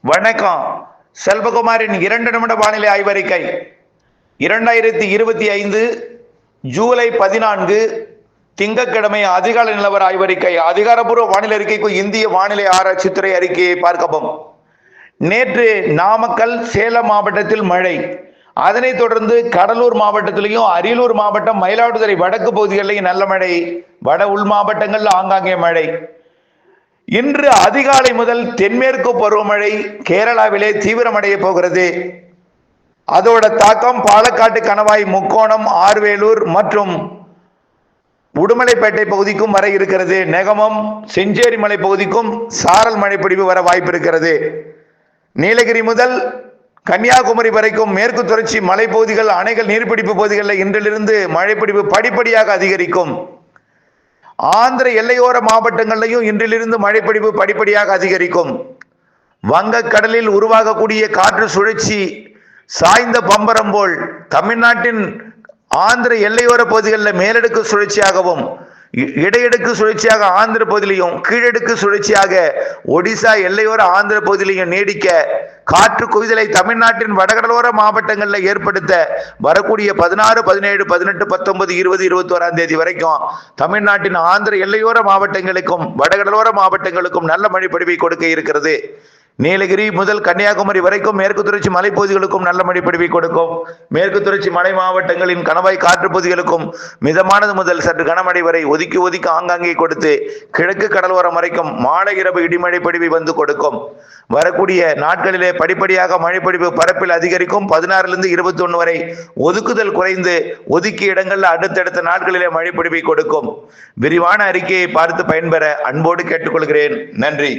வணக்கம். செல்வகுமாரின் இரண்டு நிமிட வானிலை ஆய்வறிக்கை. இரண்டாயிரத்தி இருபத்தி ஐந்து ஜூலை பதினான்கு திங்கட்கிழமை அதிகாலை நிலவர ஆய்வறிக்கை. அதிகாரப்பூர்வ வானிலை அறிக்கைக்கு இந்திய வானிலை ஆராய்ச்சித்துறை அறிக்கையை பார்க்கவும். நேற்று நாமக்கல் சேலம் மாவட்டத்தில் மழை. அதனைத் தொடர்ந்து கடலூர் மாவட்டத்திலையும் அரியலூர் மாவட்டம் மயிலாடுதுறை வடக்கு பகுதிகளிலையும் நல்ல மழை. வட உள் மாவட்டங்கள்ல ஆங்காங்கே மழை. இன்று அதிகாலை முதல் தென்மேற்கு பருவமழை கேரளாவிலே தீவிரமடைய போகிறது. அதோட தாக்கம் பாலக்காட்டு கணவாய் முக்கோணம் ஆர்வேலூர் மற்றும் உடுமலைப்பேட்டை பகுதிக்கும் வர இருக்கிறது. நெகமம் செஞ்சேரி மலை பகுதிக்கும் சாரல் மழை பிடிவு வர வாய்ப்பு இருக்கிறது. நீலகிரி முதல் கன்னியாகுமரி வரைக்கும் மேற்கு தொடர்ச்சி மலைப்பகுதிகள் அணைகள் நீர்பிடிப்பு பகுதிகளில் இன்றிலிருந்து மழைப்பிடிப்பு படிப்படியாக அதிகரிக்கும். ஆந்திர எல்லையோர மாவட்டங்களிலையும் இன்றிலிருந்து மழைப்பொழிவு படிப்படியாக அதிகரிக்கும். வங்கக்கடலில் உருவாகக்கூடிய காற்று சுழற்சி சாய்ந்த பம்பரம் போல் தமிழ்நாட்டின் ஆந்திர எல்லையோர பகுதிகளில் மேலடுக்கு சுழற்சியாகவும் இடையடுக்கு சுழற்சியாக ஆந்திர பகுதியிலையும் கீழடுக்கு சுழற்சியாக ஒடிசா எல்லையோர ஆந்திர பகுதியிலையும் நீடிக்க காற்று குவிதலை தமிழ்நாட்டின் வடகடலோர மாவட்டங்களில் ஏற்படுத்த வரக்கூடிய பதினாறு பதினேழு பதினெட்டு பத்தொன்பது இருபது இருபத்தி ஓராம் தேதி வரைக்கும் தமிழ்நாட்டின் ஆந்திர எல்லையோர மாவட்டங்களுக்கும் வடகடலோர மாவட்டங்களுக்கும் நல்ல மழை பொழிவை கொடுக்க இருக்கிறது. நீலகிரி முதல் கன்னியாகுமரி வரைக்கும் மேற்கு தொடர்ச்சி மலைப்பகுதிகளுக்கும் நல்ல மழை பொழிவை கொடுக்கும். மேற்கு தொடர்ச்சி மலை மாவட்டங்களின் கணவாய் காற்று பகுதிகளுக்கும் மிதமானது முதல் சற்று கனமழை வரை ஒதுக்கி ஒதுக்கி ஆங்காங்கே கொடுத்து கிழக்கு கடலோரம் வரைக்கும் மாலை இரவு இடிமழை பொழிவை வந்து கொடுக்கும். வரக்கூடிய நாட்களிலே படிப்படியாக மழைப்பொழிவு பரப்பில் அதிகரிக்கும். பதினாறுலேருந்து இருபத்தி ஒன்று வரை ஒதுக்குதல் குறைந்து ஒதுக்கிய இடங்களில் அடுத்தடுத்த நாட்களிலே மழைப்பொழிவை கொடுக்கும். விரிவான அறிக்கையை பார்த்து பயன்பெற அன்போடு கேட்டுக்கொள்கிறேன். நன்றி.